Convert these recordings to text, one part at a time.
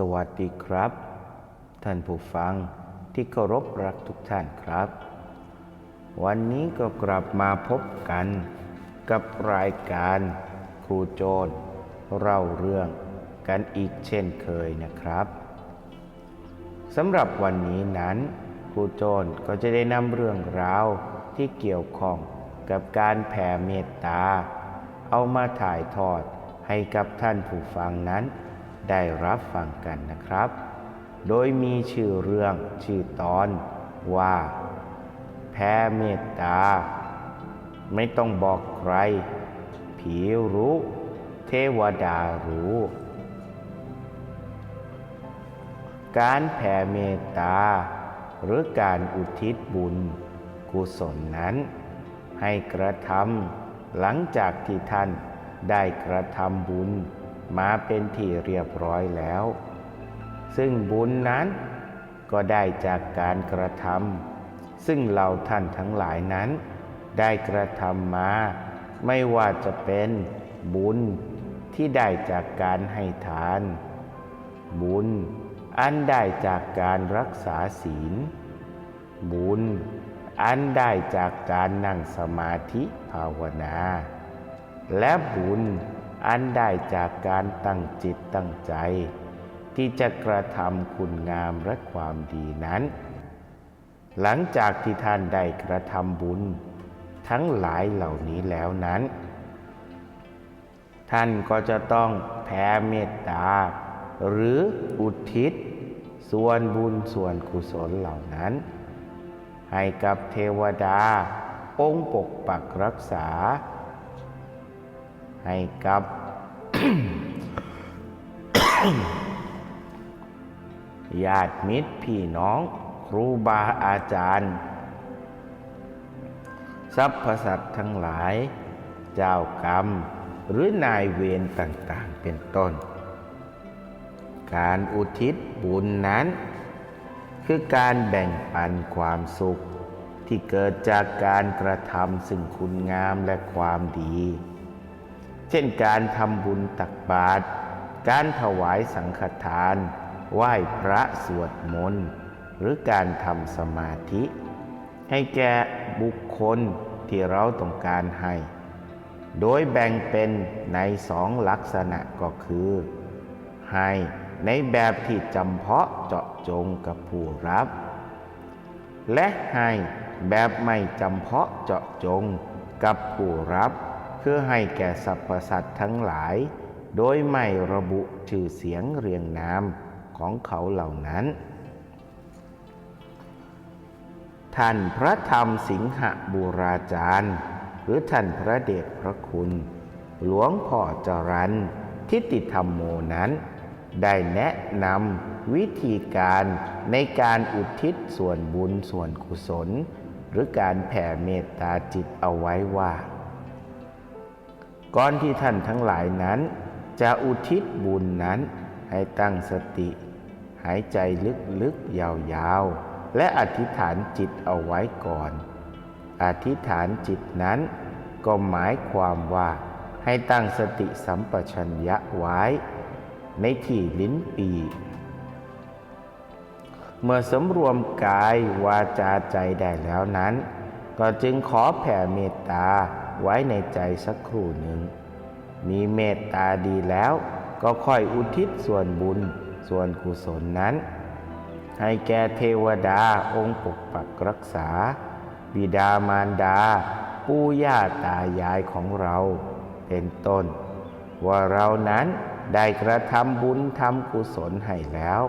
สวัสดีครับ ท่านผู้ฟังที่เคารพรักทุกท่านครับ วันนี้ก็กลับมาพบกันกับรายการครูโจรเล่าเรื่องกันอีกเช่นเคยนะครับสำหรับวันนี้นั้นครูโจรก็จะได้นำเรื่องราวที่เกี่ยวข้องกับการแผ่เมตตา เอามาถ่ายทอดให้กับท่านผู้ฟังนั้น ได้รับฟังกันนะครับ โดยมีชื่อเรื่องชื่อตอนว่าแผ่เมตตา ไม่ต้องบอกใคร ผีรู้ เทวดารู้ การแผ่เมตตา หรือการอุทิศบุญ กุศลนั้น ให้กระทำหลังจากที่ท่านได้กระทำบุญ มาเป็นที่เรียบร้อยแล้ว ซึ่งบุญนั้นก็ได้จากการกระทำซึ่งเราท่านทั้งหลายนั้น ได้กระทำมา ไม่ว่าจะเป็นบุญที่ได้จากการให้ทาน บุญอันได้จากการรักษาศีล บุญอันได้จากการนั่งสมาธิภาวนา และบุญ อันได้จากการตั้งจิตตั้งใจ ที่จะกระทำคุณงามและความดีนั้น หลังจากที่ท่านได้กระทำบุญ ทั้งหลายเหล่านี้แล้วนั้น ท่านก็จะต้องแผ่เมตตา หรืออุทิศ ส่วนบุญส่วนกุศลเหล่านั้น ให้กับเทวดาองค์ปกปักรักษาให้กับ ญาติมิตรพี่น้อง ครูบาอาจารย์สรรพสัตว์ทั้งหลาย เจ้ากรรม หรือนายเวรต่างๆเป็นต้น การอุทิศบุญนั้น คือการแบ่งปันความสุขที่เกิดจากการกระทำซึ่งคุณงามและความดี เช่นการทำบุญตักบาตร การถวายสังฆทาน ไหว้พระสวดมนต์ หรือการทำสมาธิ ให้แก่บุคคลที่เราต้องการให้ โดยแบ่งเป็นในสองลักษณะก็คือ ให้ในแบบที่จำเพาะเจาะจงกับผู้รับ และให้แบบไม่จำเพาะเจาะจงกับผู้รับ เพื่อให้แก่สรรพสัตว์ทั้งหลาย โดยไม่ระบุชื่อเสียงเรียงนามของเขาเหล่านั้น ท่านพระธรรมสิงหบูราจารย์ หรือท่านพระเดชพระคุณ หลวงพ่อจรันทิติธรรมโมนั้น ได้แนะนำวิธีการในการอุทิศส่วนบุญส่วนกุศล หรือการแผ่เมตตาจิตเอาไว้ว่า ก่อนที่ท่านทั้งหลายนั้น จะอุทิศบุญนั้นให้ตั้งสติ หายใจลึกๆยาวๆ และอธิษฐานจิตเอาไว้ก่อน อธิษฐานจิตนั้น ก็หมายความว่าให้ตั้งสติสัมปชัญญะไว้ ในที่ลิ้นปีเมื่อสำรวมกายวาจาใจได้แล้วนั้น ก็จึงขอแผ่เมตตา ไว้ในใจสักครู่หนึ่ง มีเมตตาดีแล้วก็ค่อยอุทิศส่วนบุญส่วนกุศลนั้น ให้แก่เทวดาองค์ปกปักรักษา บิดามารดา ปู่ย่าตายายของเราเป็นต้น ว่าเรานั้นได้กระทำบุญทำกุศลให้แล้ว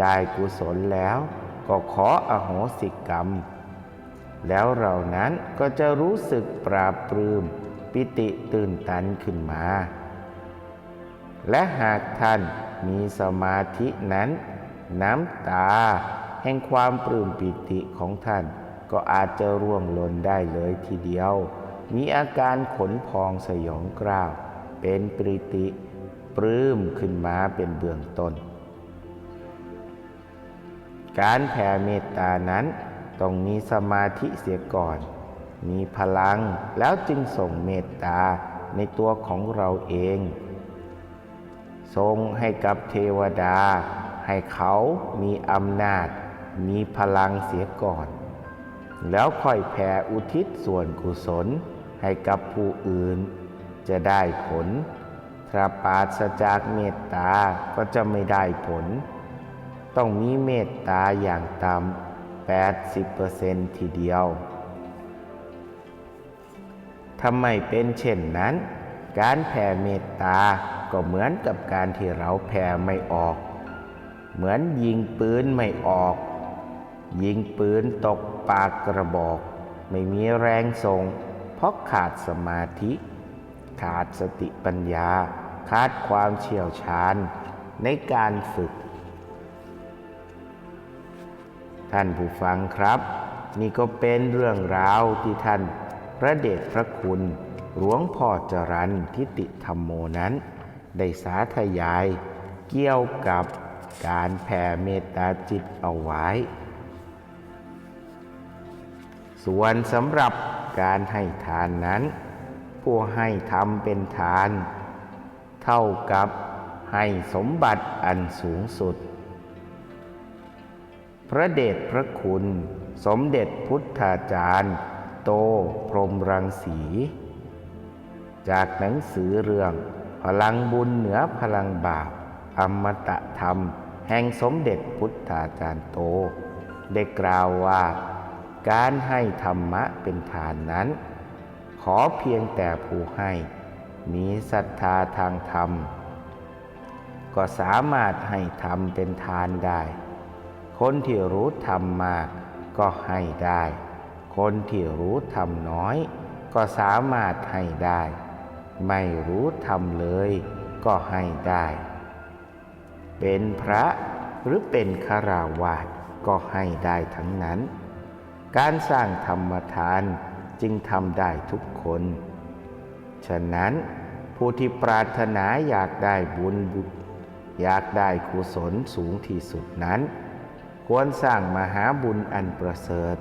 ได้กุศลแล้วก็ขออโหสิกรรม แล้วเรานั้นก็จะรู้สึกปราบปรื้มปิติตื่นตันขึ้นมา และหากท่านมีสมาธินั้น น้ำตาแห่งความปลื้มปิติของท่านก็อาจจะร่วงหล่นได้เลยทีเดียว มีอาการขนพองสยองกล้าว เป็นปริติปลื้มขึ้นมาเป็นเบื้องต้น การแผ่เมตตานั้น ต้องมีสมาธิเสียก่อน มีพลังแล้วจึงส่งเมตตาในตัวของเราเอง ทรงให้กับเทวดา ให้เขามีอำนาจ มีพลังเสียก่อน แล้วค่อยแผ่อุทิศส่วนกุศลให้กับผู้อื่น จะได้ผล ถ้าปราศจากเมตตาก็จะไม่ได้ผล ต้องมีเมตตาอย่างต่ำ 80%ทีเดียวทำไมเป็นเช่นนั้น การแผ่เมตตาก็เหมือนกับการที่เราแผ่ไม่ออก เหมือนยิงปืนไม่ออก ยิงปืนตกปากกระบอก ไม่มีแรงส่งเพราะขาดสมาธิ ขาดสติปัญญา ขาดความเชี่ยวชาญในการฝึก ท่านผู้ฟังครับ นี่ก็เป็นเรื่องราวที่ท่านพระเดชพระคุณ หลวงพ่อจรันทิติธรรมโมนั้น ได้สาธยายเกี่ยวกับการแผ่เมตตาจิตเอาไว้ ส่วนสำหรับการให้ทานนั้น ผู้ให้ทำเป็นทาน เท่ากับให้สมบัติอันสูงสุด ระเดชพระคุณ สมเด็จพุทธาจารย์ โตพรหมรังสี จากหนังสือเรื่อง พลังบุญเหนือพลังบาป อมตะธรรม แห่งสมเด็จพุทธาจารย์โต ได้กล่าวว่า การให้ธรรมะเป็นทานนั้น ขอเพียงแต่ผู้ให้ มีศรัทธาทางธรรม ก็สามารถให้ธรรมเป็นทานได้ คนที่รู้ธรรมมากก็ให้ได้ คนที่รู้ธรรมน้อย ก็สามารถให้ได้ ไม่รู้ธรรมเลยก็ให้ได้ เป็นพระหรือเป็นคาราวาสก็ให้ได้ทั้งนั้น การสร้างธรรมทานจึงทำได้ทุกคน ฉะนั้นผู้ที่ปรารถนาอยากได้บุญบุอยากได้กุศลสูงที่สุดนั้น ควรสร้างมหาบุญอันประเสริฐ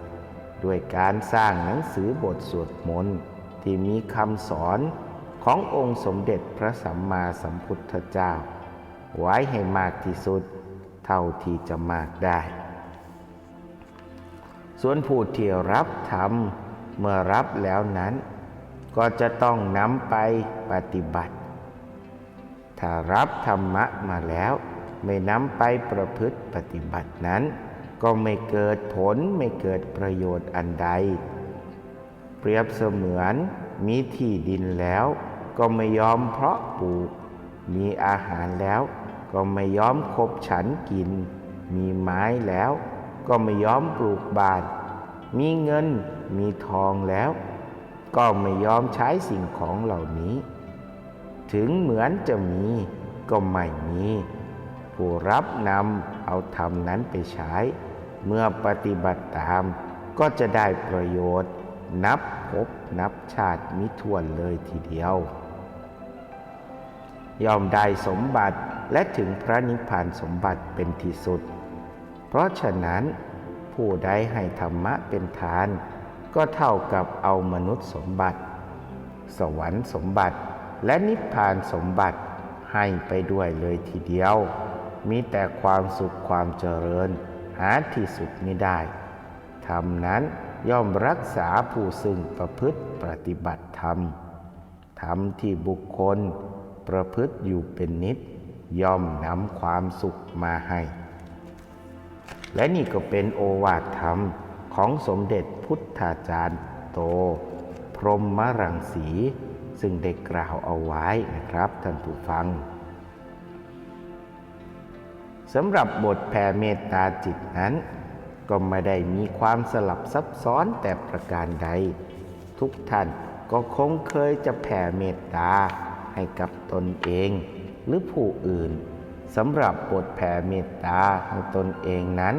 ด้วยการสร้างหนังสือบทสวดมนต์ที่มีคำสอนขององค์สมเด็จพระสัมมาสัมพุทธเจ้า ไว้ให้มากที่สุดเท่าที่จะมากได้ ส่วนผู้ที่รับธรรมเมื่อรับแล้วนั้น ก็จะต้องนำไปปฏิบัติ ถ้ารับธรรมะมาแล้ว ไม่นำไปประพฤติปฏิบัตินั้น ก็ไม่เกิดผลไม่เกิดประโยชน์อันใด เปรียบเสมือนมีที่ดินแล้ว ก็ไม่ยอมเพาะปลูก มีอาหารแล้ว ก็ไม่ยอมคบฉันกิน มีไม้แล้ว ก็ไม่ยอมปลูกบ้าน มีเงินมีทองแล้ว ก็ไม่ยอมใช้สิ่งของเหล่านี้ ถึงเหมือนจะมีก็ไม่มี ผู้รับนำเอาธรรมนั้นไปใช้ เมื่อปฏิบัติตามก็จะได้ประโยชน์ นับพบนับชาติมิทวนเลยทีเดียวยอมได้สมบัติและถึงพระนิพพานสมบัติเป็นที่สุด เพราะฉะนั้นผู้ใดให้ธรรมะเป็นทาน ก็เท่ากับเอามนุษย์สมบัติ สวรรค์สมบัติและนิพพานสมบัติให้ไปด้วยเลยทีเดียว มีแต่ความสุขความเจริญ หาที่สุดไม่ได้ธรรมนั้นย่อมรักษาผู้ซึ่งประพฤติปฏิบัติธรรม ธรรมที่บุคคลประพฤติอยู่เป็นนิด ย่อมนำความสุขมาให้ และนี่ก็เป็นโอวาทธรรมของสมเด็จพุทธาจารย์โต พรหมรังสี ซึ่งได้กล่าวเอาไว้นะครับท่านผู้ฟัง สำหรับบทแผ่เมตตาจิตนั้น ก็ไม่ได้มีความสลับซับซ้อนแต่ประการใด ทุกท่านก็คงเคยจะแผ่เมตตาให้กับตนเองหรือผู้อื่นสำหรับบทแผ่เมตตาให้ตนเองนั้น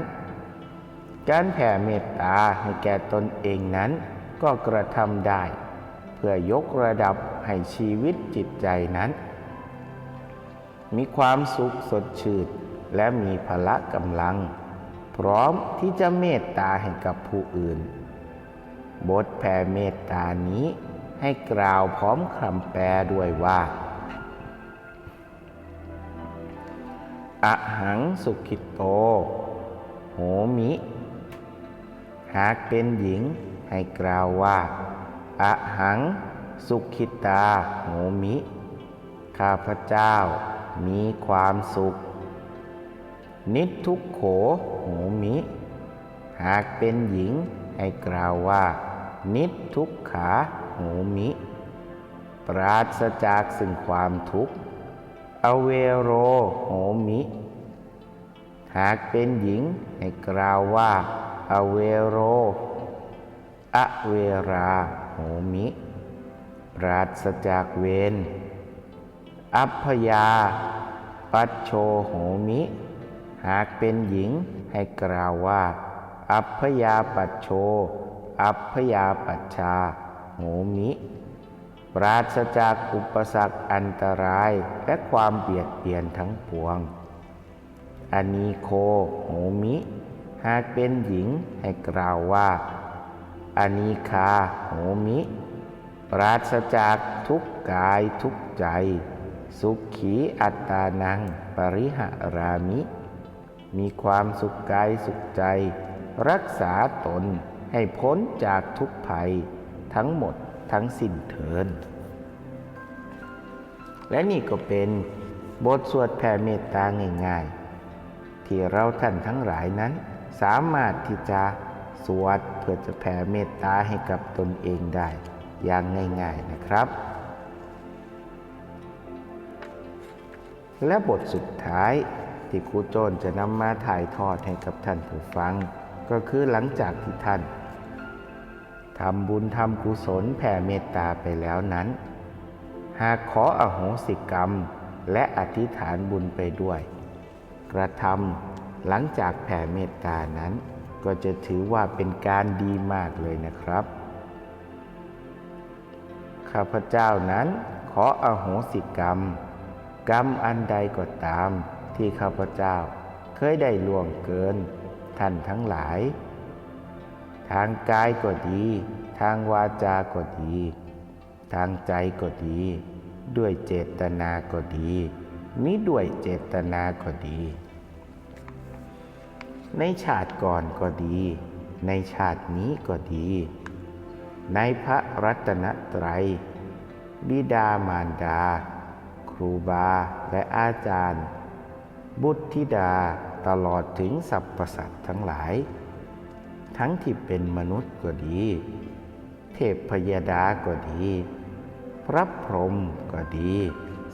การแผ่เมตตาให้แก่ตนเองนั้น ก็กระทำได้ เพื่อยกระดับให้ชีวิตจิตใจนั้น มีความสุขสดชื่น และมีพละกำลัง พร้อมที่จะเมตตาให้กับผู้อื่น บทแผ่เมตตานี้ให้กล่าวพร้อมคำแปลด้วยว่าอะหังสุขิโต โหมิ หากเป็นหญิงให้กล่าวว่าอะหังสุขิตาโหมิ ข้าพเจ้ามีความสุข นิทุกโขโหมิ หากเป็นหญิงให้กล่าวว่า นิทุกขาโหมิ ปราศจากซึ่งความทุกข์ อเวโรโหมิ หากเป็นหญิงให้กล่าวว่า อเวโร อเวราโหมิ ปราศจากเวร อัพยา ปัจโชโหมิ หากเป็นหญิงให้กล่าวว่า อัพยาปัจโช อัพยาปัจชาโหมิปราศจากอุปสรรคอันตรายและความเบียดเบียนทั้งปวงอานีโคโหมิ หากเป็นหญิงให้กล่าวว่าอานีคาโหมิ ปราศจากทุกกายทุกใจ สุขีอัตตานัง ปริหารามิ มีความสุขกายสุขใจ รักษาตนให้พ้นจากทุกภัย ทั้งหมดทั้งสิ้นเถิน และนี่ก็เป็นบทสวดแผ่เมตตาง่ายๆ ที่เราท่านทั้งหลายนั้น สามารถที่จะสวดเพื่อจะแผ่เมตตาให้กับตนเองได้ อย่างง่ายๆนะครับ และบทสุดท้าย ที่ครูโจนจะนำมาถ่ายทอดให้กับท่านผู้ฟัง ก็คือหลังจากที่ท่านทำบุญทำกุศลแผ่เมตตาไปแล้วนั้น หากขออโหสิกรรมและอธิษฐานบุญไปด้วย กระทำหลังจากแผ่เมตตานั้น ก็จะถือว่าเป็นการดีมากเลยนะครับ ข้าพเจ้านั้นขออโหสิกรรม กรรมอันใดก็ตาม ที่ข้าพเจ้าเคยได้ล่วงเกิน ท่านทั้งหลาย ทางกายก็ดี ทางวาจาก็ดี ทางใจก็ดี ด้วยเจตนาก็ดีมิด้วยเจตนาก็ดี ในชาติก่อนก็ดี ในชาตินี้ก็ดี ในพระรัตนตรัย บิดามารดา ครูบาและอาจารย์ บุตรธิดาตลอดถึงสรรพสัตว์ทั้งหลาย ทั้งที่เป็นมนุษย์ก็ดี เทพพยดาก็ดี พระพรหมก็ดี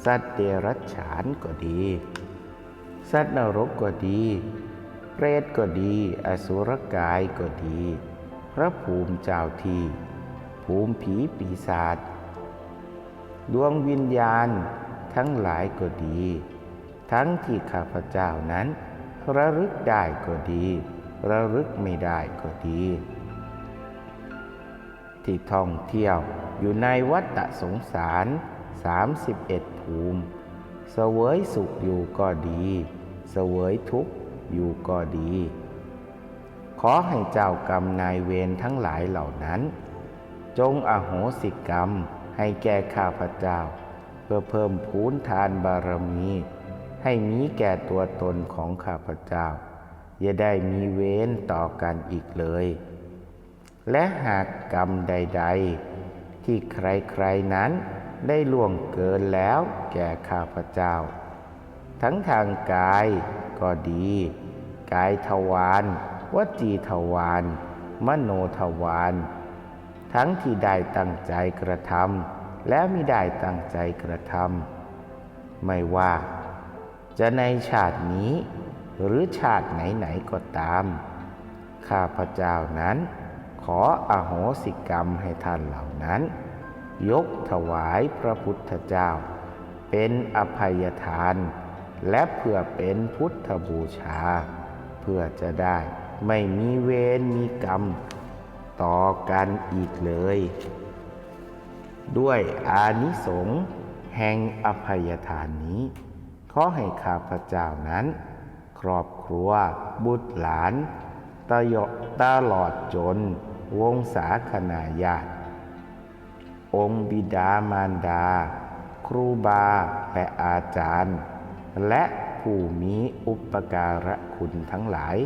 สัตว์เดรัจฉานก็ดี สัตว์นรกก็ดีเปรตก็ดี อสุรกายก็ดี พระภูมิเจ้าที่ ภูมิผีปีศาจดวงวิญญาณทั้งหลายก็ดี ทั้งที่ข้าพเจ้านั้น ระลึกได้ก็ดี ระลึกไม่ได้ก็ดี ที่ท่องเที่ยวอยู่ในวัฏสงสาร 31 ภูมิ เสวยสุขอยู่ก็ดี เสวยทุกข์อยู่ก็ดี ขอให้เจ้ากรรมนายเวรทั้งหลายเหล่านั้น จงอโหสิกรรมให้แก่ข้าพเจ้า เพื่อเพิ่มพูนทานบารมี ให้มีแก่ตัวตนของข้าพเจ้า อย่าได้มีเวรต่อกันอีกเลย และหากกรรมใด ๆ ที่ใครๆนั้นได้ล่วงเกินแล้วแก่ข้าพเจ้า ทั้งทางกายก็ดี กายทวารวจีทวารมโนทวารทั้งที่ได้ตั้งใจกระทำและไม่ได้ตั้งใจกระทำไม่ว่า จะในชาตินี้หรือชาติไหนๆก็ตาม ข้าพเจ้านั้น ขออโหสิกรรมให้ท่านเหล่านั้น ยกถวายพระพุทธเจ้า เป็นอภัยทาน และเพื่อเป็นพุทธบูชา เพื่อจะได้ไม่มีเวรมีกรรม ต่อกันอีกเลย ด้วยอานิสงส์แห่งอภัยทานนี้ ขอให้ข้าพเจ้านั้น ครอบครัว บุตรหลานตยตลอดจน วงศาคณาญาติ องค์บิดามารดา ครูบาและอาจารย์ และผู้มีอุปการะคุณทั้งหลาย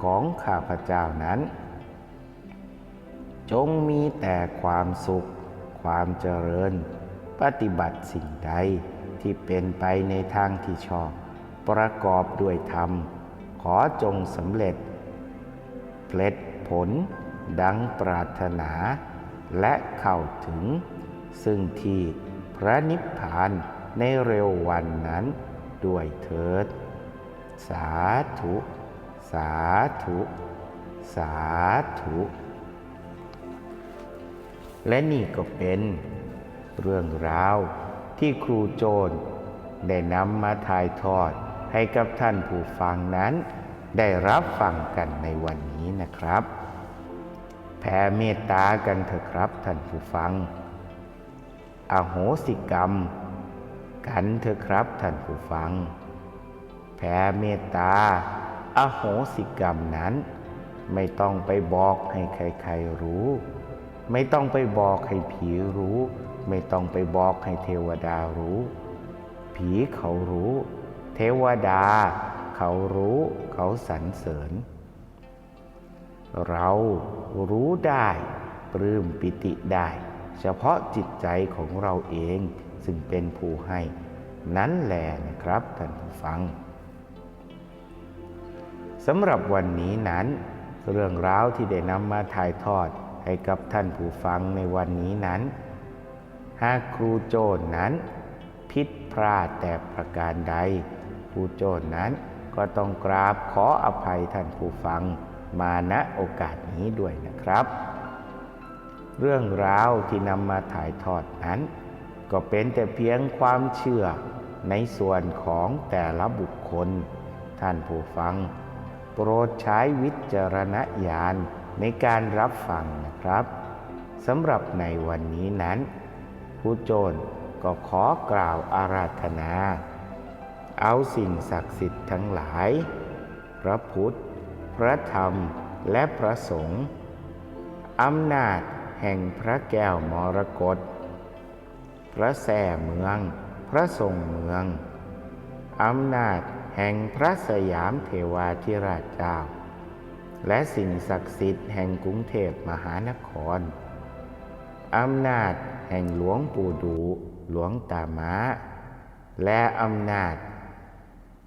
ของข้าพเจ้านั้น จงมีแต่ความสุข ความเจริญ ปฏิบัติสิ่งใด ที่เป็นไปในทางที่ชอบ ประกอบด้วยธรรม ขอจงสำเร็จเพล็ดผล ดังปรารถนา และเข้าถึง ซึ่งที่พระนิพพานในเร็ววันนั้นด้วยเถิด สาธุ สาธุ สาธุ และนี่ก็เป็นเรื่องราว ที่ครูโจรได้นำมาถ่ายทอดให้กับท่านผู้ฟังนั้น ได้รับฟังกันในวันนี้นะครับ แผ่เมตตากันเถอะครับท่านผู้ฟัง อโหสิกรรม กันเถอะครับท่านผู้ฟัง แผ่เมตตา อโหสิกรรมนั้น ไม่ต้องไปบอกให้ใครๆรู้ ไม่ต้องไปบอกให้ผีรู้ ไม่ต้องไปบอกให้เทวดารู้ ผีเขารู้ เทวดา เขารู้ เขาสรรเสริญ เรารู้ได้ปลื้มปิติได้ เฉพาะจิตใจของเราเองซึ่งเป็นผู้ให้ นั้นแหละนะครับท่านผู้ฟังสำหรับวันนี้นั้น เรื่องราวที่ได้นำมาถ่ายทอดให้กับท่านผู้ฟังในวันนี้นั้น หากครูโจรนั้น ผิดพลาดแต่ประการใด ครูโจรนั้นก็ต้องกราบขออภัยท่านผู้ฟังมาณโอกาสนี้ด้วยนะครับ เรื่องราวที่นำมาถ่ายทอดนั้น ก็เป็นแต่เพียงความเชื่อในส่วนของแต่ละบุคคล ท่านผู้ฟัง โปรดใช้วิจารณญาณในการรับฟังนะครับสำหรับในวันนี้นั้น ผู้โจรก็ขอกล่าวอาราธนา เอาสิ่งศักดิ์สิทธิ์ทั้งหลาย พระพุทธ พระธรรมและพระสงฆ์อำนาจแห่งพระแก้วมรกตพระแส่เมือง พระทรงเมืองอำนาจแห่งพระสยามเทวาธิราชเจ้า และสิ่งศักดิ์สิทธิ์แห่งกรุงเทพมหานครอำนาจ แห่งหลวงปู่ดูหลวงตามาและอำนาจ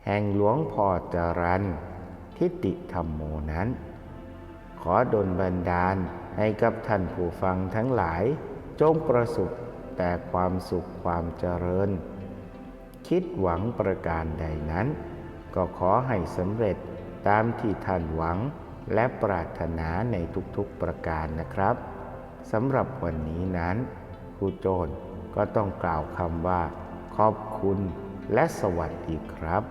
แห่งหลวงพ่อจรันทิติธรรมโมนั้น ขอดลบันดาลให้กับท่านผู้ฟังทั้งหลายจงประสบแต่ความสุขความเจริญ คิดหวังประการใดนั้น ก็ขอให้สำเร็จตามที่ท่านหวังและปรารถนาในทุกๆประการนะครับสำหรับวันนี้นั้น ครูโจนก็ต้องกล่าวคำว่า ขอบคุณและสวัสดีครับ